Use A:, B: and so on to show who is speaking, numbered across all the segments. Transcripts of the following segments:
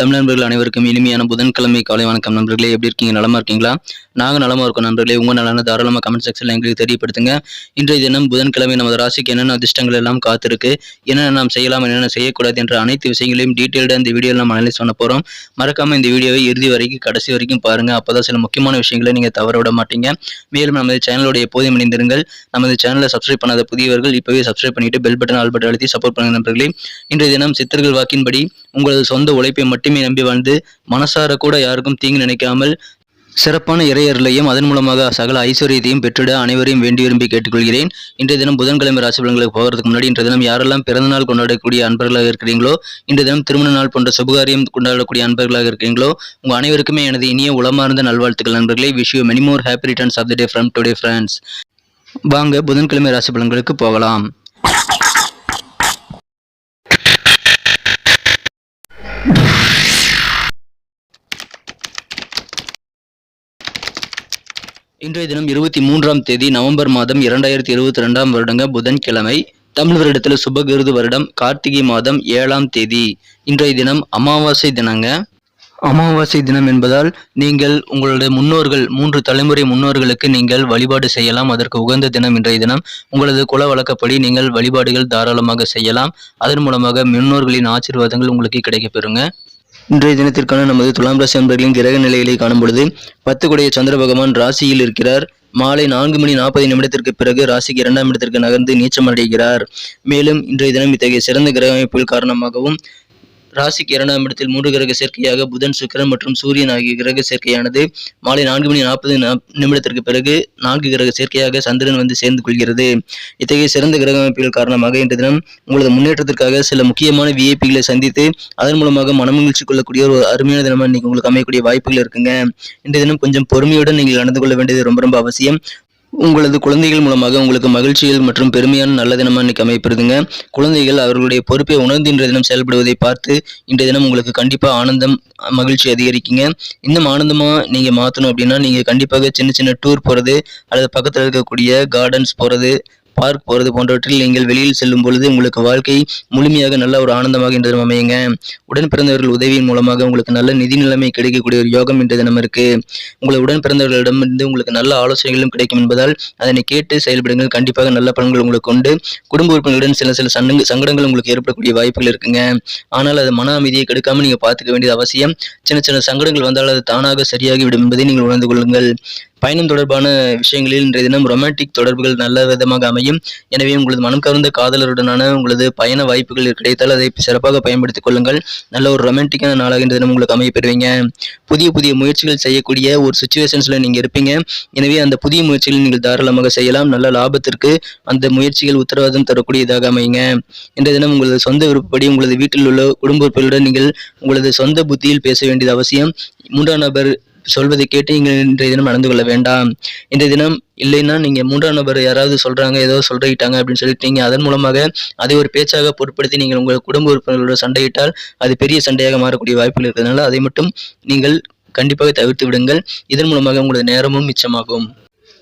A: தமிழ் நண்பர்கள் அனைவருக்கும் இனிமையான புதன்கிழமை காலை வணக்கம் நண்பர்களே. எப்படி இருக்கீங்க? நலமா இருக்கீங்களா? நாங்கள் நலமா இருக்கோம் நண்பர்களே. உங்க நலன தாராளமாக கமெண்ட் செக்ஷன்ல எங்களுக்கு தெரியப்படுத்துங்க. இன்றைய தினம் புதன்கிழமை நமது ராசிக்கு என்னென்ன அதிர்ஷ்டங்கள் எல்லாம் காத்திருக்கு என்னென்ன நாம் செய்யலாம் என்னென்ன செய்யக்கூடாது என்ற அனைத்து விஷயங்களையும் டீட்டெயில்டாக இந்த வீடியோவில் நம்ம அனலைஸ் பண்ண போறோம். மறக்காம இந்த வீடியோவை இறுதி வரைக்கும் கடைசி வரைக்கும் பாருங்க. அப்போதான் சில முக்கியமான விஷயங்களை நீங்க தவற விட மாட்டீங்க. மேலும் நமது சேனலோட எப்போதும் இணைந்திருங்கள். நமது சேனலை சப்ஸ்கிரைப் பண்ணாத புதியவர்கள் இப்போவே சப்ஸ்கிரைப் பண்ணிட்டு பெல் பட்டன் ஆல் பட்டன் அழுத்தி சப்போர்ட் பண்ணுங்க நண்பர்களே. இன்றைய தினம் சித்தர்கள் வாக்கின்படி உங்களது சொந்த உழைப்பை மட்டும் நம்பி வாழ்ந்து மனசார கூட யாருக்கும் தீங்கு நினைக்காமல் சிறப்பான இறையர்களையும் அதன் மூலமாக சகல ஐஸ்வர்யத்தையும் பெற்றிட அனைவரையும் வேண்டி விரும்பி கேட்டுக்கொள்கிறேன். இன்றைய தினம் புதன்கிழமை ராசி பலன்களுக்கு போகிறதுக்கு முன்னாடி இன்றைய தினம் யாரெல்லாம் பிறந்த நாள் கொண்டாடக்கூடிய அன்பர்களாக இருக்கிறீங்களோ இன்றைய தினம் திருமண நாள் போன்ற சுபகாரியம் கொண்டாடக்கூடிய அன்பர்களாக இருக்கிறீங்களோ உங்கள் அனைவருக்குமே எனது இனிய உளமார்ந்த நல்வாழ்த்துக்கள் நண்பர்களே. Wish you many more happy returns of the day from today friends வாங்க புதன்கிழமை ராசி பலன்களுக்கு போகலாம். இன்றைய தினம் இருபத்தி மூன்றாம் தேதி நவம்பர் மாதம் இரண்டாயிரத்தி இருபத்தி ரெண்டாம் வருடங்க புதன்கிழமை தமிழ் வருடத்தில் சுபகிருது வருடம் கார்த்திகை மாதம் ஏழாம் தேதி. இன்றைய தினம் அமாவாசை தினங்க. அமாவாசை தினம் என்பதால் நீங்கள் உங்களுடைய முன்னோர்கள் மூன்று தலைமுறை முன்னோர்களுக்கு நீங்கள் வழிபாடு செய்யலாம். அதற்கு உகந்த தினம் இன்றைய தினம். உங்களது குல வழக்கப்படி நீங்கள் வழிபாடுகள் தாராளமாக செய்யலாம். அதன் மூலமாக முன்னோர்களின் ஆசீர்வாதங்கள் உங்களுக்கு கிடைக்கப்பெறுங்க. இன்றைய தினத்திற்கான நமது துலாம் ராசி அன்பர்களின் கிரக நிலைகளை காணும் பொழுது பத்து குடைய சந்திர பகவான் ராசியில் இருக்கிறார். மாலை நான்கு மணி நாற்பது நிமிடத்திற்கு பிறகு ராசிக்கு இரண்டாம் இடத்திற்கு நகர்ந்து நீச்சம் அடைகிறார். மேலும் இன்றைய தினம் இத்தகைய சிறந்த கிரக அமைப்புகள் காரணமாகவும் ராசிக்கு இரண்டாம் இடத்தில் மூன்று கிரக சேர்க்கையாக புதன் சுக்கிரன் மற்றும் சூரியன் ஆகிய கிரக சேர்க்கையானது மாலை நான்கு மணி நாற்பது நிமிடத்திற்கு பிறகு நான்கு கிரக சேர்க்கையாக சந்திரன் வந்து சேர்ந்து கொள்கிறது. இத்தகைய சிறந்த கிரக அமைப்புகள் காரணமாக இன்று தினம் உங்களது முன்னேற்றத்திற்காக சில முக்கியமான விஐபிகளை சந்தித்து அதன் மூலமாக மனமகிழ்ச்சி கொள்ளக்கூடிய ஒரு அருமையான தினமாக இன்னைக்கு உங்களுக்கு அமையக்கூடிய வாய்ப்புகள் இருக்குங்க. இன்றைய தினம் கொஞ்சம் பொறுமையுடன் நீங்கள் நடந்து கொள்ள வேண்டியது ரொம்ப ரொம்ப அவசியம். உங்களது குழந்தைகள் மூலமாக உங்களுக்கு மகிழ்ச்சிகள் மற்றும் பெருமையான நல்ல தினமாக இன்னைக்கு அமைப்பிருதுங்க குழந்தைகள் அவர்களுடைய பொறுப்பை உணர்ந்து இன்றைய தினம் செயல்படுவதை பார்த்து இன்றைய தினம் உங்களுக்கு கண்டிப்பாக ஆனந்தம் மகிழ்ச்சி அதிகரிக்குங்க. இன்னும் ஆனந்தமாக நீங்கள் மாற்றணும் அப்படின்னா நீங்கள் கண்டிப்பாக சின்ன சின்ன டூர் போகிறது அல்லது பக்கத்தில் இருக்கக்கூடிய கார்டன்ஸ் போகிறது பார்க் போகிறது போன்றவற்றில் நீங்கள் வெளியில் செல்லும் பொழுது உங்களுக்கு வாழ்க்கை முழுமையாக நல்ல ஒரு ஆனந்தமாக இன்று தினம் அமையுங்க. உடன் பிறந்தவர்கள் உதவியின் மூலமாக உங்களுக்கு நல்ல நிதி நிலைமை கிடைக்கக்கூடிய ஒரு யோகம் இன்று தினம் இருக்கு. உங்களை உடன் பிறந்தவர்களிடமிருந்து உங்களுக்கு நல்ல ஆலோசனைகளும் கிடைக்கும் என்பதால் அதனை கேட்டு செயல்படுங்கள். கண்டிப்பாக நல்ல பலன்கள் உங்களுக்கு கொண்டு குடும்ப உறுப்பினர்களுடன் சில சில சண்டங்க சங்கடங்கள் உங்களுக்கு ஏற்படக்கூடிய வாய்ப்புகள் இருக்குங்க. ஆனால் அது மன அமைதியை கெடுக்காமல் நீங்கள் பார்த்துக்க வேண்டியது அவசியம். சின்ன சின்ன சங்கடங்கள் வந்தால் அது தானாக சரியாகிவிடும் என்பதை நீங்கள் உணர்ந்து கொள்ளுங்கள். பயணம் தொடர்பான விஷயங்களில் இன்றைய தினம் ரொமான்டிக் தொடர்புகள் நல்ல விதமாக அமையும். எனவே உங்களது மனம் கவர்ந்த காதலருடனான உங்களது பயண வாய்ப்புகள் கிடைத்தால் அதை சிறப்பாக பயன்படுத்திக் கொள்ளுங்கள். நல்ல ஒரு ரொமான்டிக்கான நாளாக இன்றைய தினம் உங்களுக்கு அமைய பெறுவீங்க. புதிய புதிய முயற்சிகள் செய்யக்கூடிய ஒரு சுச்சுவேஷன்ஸில் நீங்கள் இருப்பீங்க. எனவே அந்த புதிய முயற்சிகளை நீங்கள் தாராளமாக செய்யலாம். நல்ல லாபத்திற்கு அந்த முயற்சிகள் உத்தரவாதம் தரக்கூடியதாக அமையுங்க. இன்றைய தினம் உங்களது சொந்த விருப்பப்படி உங்களது வீட்டில் உள்ள குடும்ப உறுப்பினருடன் நீங்கள் உங்களது சொந்த புத்தியில் பேச வேண்டியது அவசியம். மூன்றாம் நபர் சொல்வதை கேட்டு நீங்கள் இன்றைய தினம் நடந்து கொள்ள வேண்டாம். இன்றைய தினம் இல்லைன்னா நீங்கள் மூன்றாம் நபர் யாராவது சொல்கிறாங்க ஏதோ சொல்லிட்டாங்க அப்படின்னு சொல்லிட்டு அதன் மூலமாக அதை ஒரு பேச்சாக பொருட்படுத்தி நீங்கள் உங்கள் குடும்ப உறுப்பினர்களோட சண்டையிட்டால் அது பெரிய சண்டையாக மாறக்கூடிய வாய்ப்புகள் இருக்கிறதுனால அதை மட்டும் நீங்கள் கண்டிப்பாக தவிர்த்து விடுங்கள். இதன் மூலமாக உங்களது நேரமும் மிச்சமாகும்.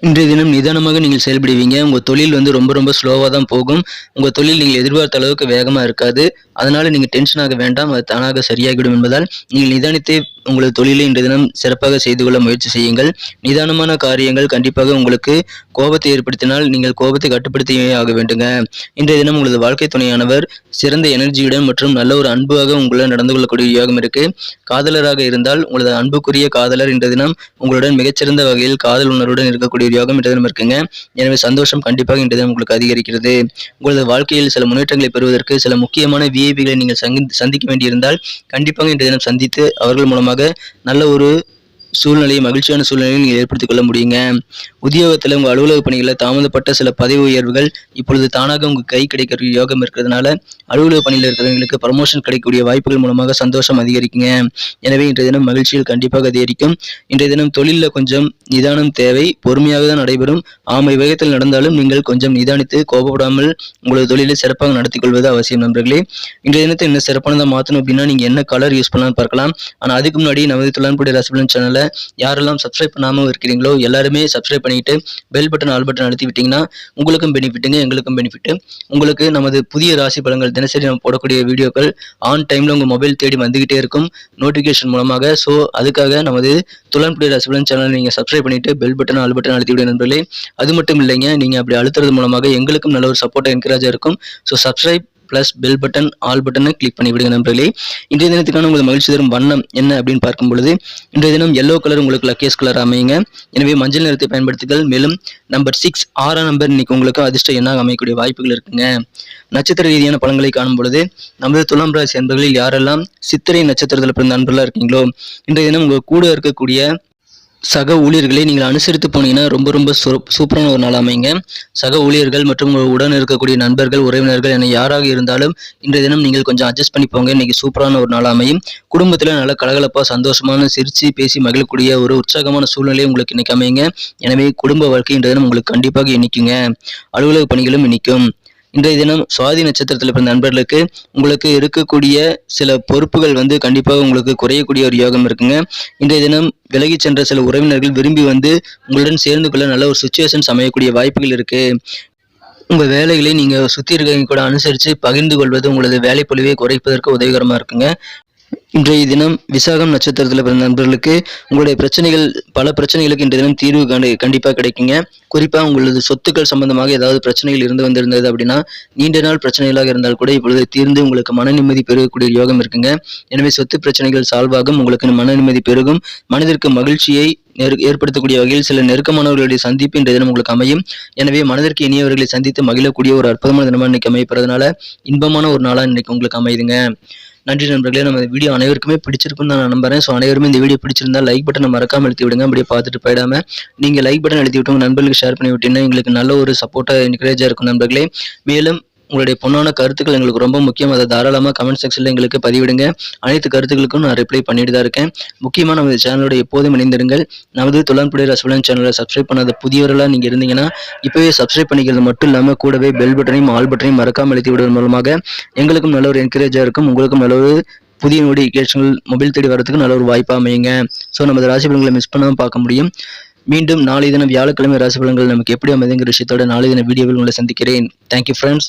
A: இன்றைய தினம் நிதானமாக நீங்கள் செயல்படுவீங்க. உங்கள் தொழில் வந்து ரொம்ப ரொம்ப ஸ்லோவாக தான் போகும். உங்கள் தொழில் நீங்கள் எதிர்பார்த்த அளவுக்கு வேகமாக இருக்காது. அதனால் நீங்கள் டென்ஷன் ஆக வேண்டாம். அது தானாக சரியாகிவிடும் என்பதால் நீங்கள் நிதானித்தே உங்களது தொழிலை இன்றைய தினம் சிறப்பாக செய்து கொள்ள முயற்சி செய்யுங்கள். நிதானமான காரியங்கள் கண்டிப்பாக உங்களுக்கு கோபத்தை ஏற்படுத்தினால் நீங்கள் கோபத்தை கட்டுப்படுத்தியே ஆக வேண்டுங்க. இன்றைய தினம் உங்களது வாழ்க்கை துணையானவர் சிறந்த எனர்ஜியுடன் மற்றும் நல்ல ஒரு அன்பாக உங்களை நடந்து கொள்ளக்கூடிய யோகம் இருக்கு. காதலராக இருந்தால் உங்களது அன்புக்குரிய காதலர் இன்றைய தினம் உங்களுடன் மிகச்சிறந்த வகையில் காதல் உணர்வுடன் இருக்கக்கூடிய ஒரு யோகம் இன்று தினம் இருக்குங்க. எனவே சந்தோஷம் கண்டிப்பாக இன்று தினம் உங்களுக்கு அதிகரிக்கிறது. உங்களது வாழ்க்கையில் சில முன்னேற்றங்களை பெறுவதற்கு சில முக்கியமான விஐபிகளை நீங்கள் சந்திக்க வேண்டியிருந்தால் கண்டிப்பாக இன்று தினம் சந்தித்து அவர்கள் மூலமாக நல்ல ஒரு சூழ்நிலையை மகிழ்ச்சியான சூழ்நிலையை நீங்கள் ஏற்படுத்திக் கொள்ள முடியுங்க. உத்தியோகத்தில் உங்கள் அலுவலக பணிகளில் தாமதப்பட்ட சில பதவி உயர்வுகள் இப்பொழுது தானாக உங்கள் கை கிடைக்கிற யோகம் இருக்கிறதுனால அலுவலக பணியில் இருக்கிறவங்களுக்கு ப்ரமோஷன் கிடைக்கக்கூடிய வாய்ப்புகள் மூலமாக சந்தோஷம் அதிகரிக்குங்க. எனவே இன்றைய தினம் மகிழ்ச்சியில் கண்டிப்பாக அதிகரிக்கும். இன்றைய தினம் தொழிலில் கொஞ்சம் நிதானம் தேவை. பொறுமையாக தான் நடைபெறும். ஆமை வேகத்தில் நடந்தாலும் நீங்கள் கொஞ்சம் நிதானித்து கோபப்படாமல் உங்களது தொழிலை சிறப்பாக நடத்தி கொள்வது அவசியம் நண்பர்களே. இன்றைய தினத்தை என்ன சிறப்பானதாக மாற்றணும் அப்படின்னா நீங்கள் என்ன கலர் யூஸ் பண்ணலாம்னு பார்க்கலாம். ஆனால் அதுக்கு முன்னாடி நமது துளான்புடி ரசபலன் சேனலை யாரெல்லாம் சப்ஸ்கிரைப் பண்ணாமல் இருக்கிறீங்களோ எல்லாருமே சப்ஸ்கிரைப் பண்ணிவிட்டு பெல் பட்டன் ஆல் பட்டன் அழுத்தி விட்டிங்கன்னா உங்களுக்கும் பெனிஃபிட்டுங்க எங்களுக்கும் பெனிஃபிட் உங்களுக்கு நமது புதிய ராசி பலன்கள் தினசரி நம்ம போடக்கூடிய வீடியோக்கள் ஆன் டைமில் உங்கள் மொபைல் தேடி வந்துக்கிட்டே இருக்கும். நோட்டிஃபிகேஷன் மூலமாக. ஸோ அதுக்காக நமது துளன்புடைய ராசி பலன் சேனல் நீங்கள் சப்ஸ்கிரைப் பண்ணிட்டு பெல் பட்டன் ஆல் பட்டன் அழுத்தி விட நண்பர்களே. அது மட்டும் இல்லைங்க நீங்கள் அப்படி அழுத்துறது மூலமாக எங்களுக்கும் நல்ல ஒரு சப்போர்ட் என்கரேஜாக இருக்கும். So subscribe plus bell button all பட்டனை கிளிக் பண்ணி விடுங்க நண்பர்களே. இன்றைய தினத்துக்கான உங்களுக்கு மகிழ்ச்சி தரும் வண்ணம் என்ன அப்படின்னு பார்க்கும் பொழுது இன்றைய தினம் எல்லோ கலர் உங்களுக்கு லக்கேஸ் கலர் அமையுங்க. எனவே மஞ்சள் நிறத்தை பயன்படுத்துங்கள் மேலும் நம்பர் சிக்ஸ் ஆறாம் நம்பர் இன்னைக்கு உங்களுக்கு அதிர்ஷ்டம் எண்ணாக அமையக்கூடிய வாய்ப்புகள் இருக்குங்க. நட்சத்திர ரீதியான பழங்களை காணும் பொழுது நமது துலாம் ராசி அன்பர்களில் யாரெல்லாம் சித்திரை நட்சத்திரத்தில் பிறந்த நண்பர்களாக இருக்கீங்களோ இன்றைய தினம் உங்கள் கூட இருக்கக்கூடிய சக ஊழியர்களை நீங்கள் அனுசரித்து போனீங்கன்னா ரொம்ப ரொம்ப சூ- சூப்பரான ஒரு நாள் அமைங்க சக ஊழியர்கள் மற்றும் உங்கள் உடன் இருக்கக்கூடிய நண்பர்கள் உறவினர்கள் என யாராக இருந்தாலும் இன்றைய தினம் நீங்கள் கொஞ்சம் அட்ஜஸ்ட் பண்ணி போங்க. இன்னைக்கு சூப்பரான ஒரு நாள் அமையும். குடும்பத்தில் நல்ல கலகலப்பாக சந்தோஷமான சிரிச்சு பேசி மகிழக்கூடிய ஒரு உற்சாகமான சூழ்நிலை உங்களுக்கு இன்னைக்கு அமையுங்க. எனவே குடும்ப வாழ்க்கை இன்றைய தினம் உங்களுக்கு கண்டிப்பாக இனிக்குங்க. அலுவலக பணிகளும் இனிக்கும். இன்றைய தினம் சுவாதி நட்சத்திரத்தில் பிறந்த நண்பர்களுக்கு உங்களுக்கு இருக்கக்கூடிய சில பொறுப்புகள் வந்து கண்டிப்பாக உங்களுக்கு குறையக்கூடிய ஒரு யோகம் இருக்குங்க. இன்றைய தினம் விலகிச் சென்ற சில உறவினர்கள் விரும்பி வந்து உங்களுடன் சேர்ந்து கொள்ள நல்ல ஒரு சுச்சுவேஷன்ஸ் அமையக்கூடிய வாய்ப்புகள் இருக்கு. உங்கள் வேலைகளை நீங்கள் சுற்றி இருக்கவங்க கூட அனுசரித்து பகிர்ந்து கொள்வது உங்களது வேலைப்பொழிவை குறைப்பதற்கு உதவிகரமாக இருக்குங்க. இன்றைய தினம் விசாகம் நட்சத்திரத்தில் பிறந்த நண்பர்களுக்கு உங்களுடைய பிரச்சனைகள் பல பிரச்சனைகளுக்கு இன்றைய தினம் தீர்வு கண்டு கண்டிப்பாக கிடைக்குங்க. குறிப்பாக உங்களது சொத்துக்கள் சம்பந்தமாக ஏதாவது பிரச்சனைகள் இருந்து வந்திருந்தது அப்படின்னா நீண்ட நாள் பிரச்சனைகளாக இருந்தால் கூட இப்பொழுது தீர்ந்து உங்களுக்கு மன நிம்மதி பெருகக்கூடிய யோகம் இருக்குங்க. எனவே சொத்து பிரச்சனைகள் சால்வாகும் உங்களுக்கு மன நிம்மதி பெருகும். மனதிற்கு மகிழ்ச்சியை நெரு ஏற்படுத்தக்கூடிய வகையில் சில நெருக்கமானவர்களுடைய சந்திப்பு இன்றைய தினம் உங்களுக்கு அமையும். எனவே மனதிற்கு இனியவர்களை சந்தித்து மகிழக்கூடிய ஒரு அற்புதமான தினமாக இன்னைக்கு அமைப்பதனால இன்பமான ஒரு நாளாக இன்னைக்கு உங்களுக்கு அமையுதுங்க. நன்றி நண்பர்களே நம்ம வீடியோ அனைவருக்குமே பிடிச்சிருக்குன்னு நான் நம்புறேன். ஸோ அனைவருமே இந்த வீடியோ பிடிச்சிருந்தா லைக் பட்டனை மறக்காம எழுத்தி விடுங்க. அப்படியே பார்த்துட்டு போயிடாம நீங்க லைக் பட்டன் எழுத்தி விட்டு நண்பர்களுக்கு ஷேர் பண்ணி விட்டீங்கன்னா எங்களுக்கு நல்ல ஒரு சப்போர்ட்டாக என்கரேஜாக இருக்கும் நண்பர்களே. மேலும் உங்களுடைய பொண்ணான கருத்துக்கள் எங்களுக்கு ரொம்ப முக்கியம். அதை தாராளமாக கமெண்ட் செக்ஷனில் எங்களுக்கு பதிவிடுங்க. அனைத்து கருத்துக்களுக்கும் நான் ரிப்ளை பண்ணிட்டு தான் இருக்கேன். முக்கியமாக நமது சேனலோட எப்போதும் இணைந்திருங்கள். நமது துளான்புடி ரசவலன் சேனலை சப்ஸ்கிரைப் பண்ணாத புதியவர்களாக நீங்கள் இருந்தீங்கன்னா இப்போவே சப்ஸ்கிரைப் பண்ணிக்கிறது மட்டும் இல்லாமல் கூடவே பெல் பட்டனையும் ஆல் பட்டனையும் மறக்காமல் அழுத்தி விடுவதன் மூலமாக எங்களுக்கும் நல்ல ஒரு என்கரேஜாக இருக்கும். உங்களுக்கும் நல்ல ஒரு புதிய நோட்டிஃபிகேஷன்கள் மொபைல் தேடி வரதுக்கு நல்ல ஒரு வாய்ப்பாக அமையுங்க. ஸோ நமது ராசி பலன்களை மிஸ் பண்ணாமல் பார்க்க முடியும். மீண்டும் நாளை தினம் வியாழக்கிழமை ராசி பலன்கள் நமக்கு எப்படி அமைதுங்கிற விஷயத்தோட நாளை தின வீடியோவில் உங்களை சந்திக்கிறேன். Thank you friends